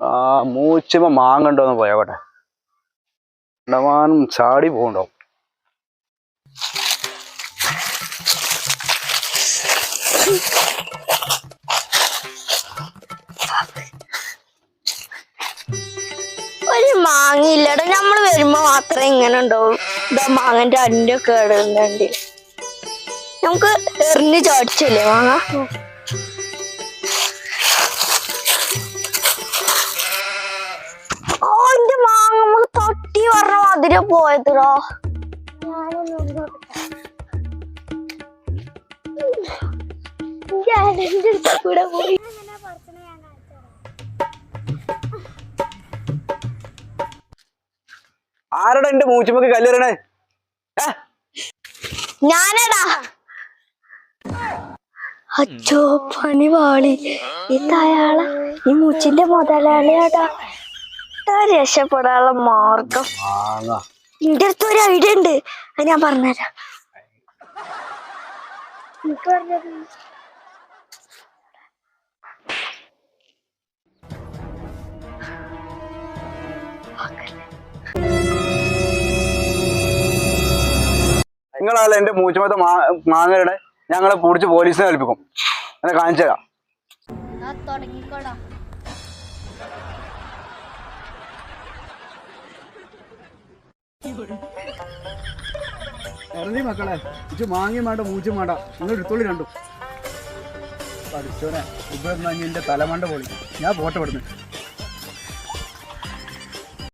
ആ മൂച്ചുമ്പോ മാങ്ങണ്ടോന്ന് പോയോട്ടെ ഇടവാനും ചാടി പോകണ്ടോ? ഒരു മാങ്ങയില്ലടാ. നമ്മൾ വരുമ്പോ മാത്രമേ ഇങ്ങനെ ഉണ്ടാവും. മാങ്ങന്റെ അന്റെ കേടുന്നുണ്ട് നമുക്ക് എറിഞ്ഞ് ചാടിച്ചല്ലേ മാങ്ങ? പറഞ്ഞ ഞാൻ പോയതോ കൂടെ പോയി ആരടാ എന്റെ മൂച്ചുമൊക്കെ കല്ലെറിയണേ ഞാനടാ. അച്ചോ പണി പാളി ഇതയാളെ ഈ മൂച്ചിന്റെ മുതലാളിയാടാ. രക്ഷപ്പെടാനുള്ള മാർഗം. എന്റെ അടുത്ത് ഒരു ഐഡിയ ഉണ്ട്. അത് ഞാൻ പറഞ്ഞുതരാം. എനിക്ക് പറഞ്ഞത് എന്റെ മൂച്ചമത്ത മാങ്ങയുടെ ഞങ്ങളെ പിടിച്ച് പോലീസിനെ ഏൽപ്പിക്കും. എന്നെ കാണിച്ചു തരാം ഇറങ്ങി മക്കളെ ഇച്ച് മാങ്ങി മാട മൂച്ചും മാട നിങ്ങൾ എടുത്തോളി രണ്ടും. പഠിച്ചോനെ ഇപ്പൊ എന്റെ തലമണ്ട പൊളി. ഞാൻ പോട്ടെ പെടുന്നു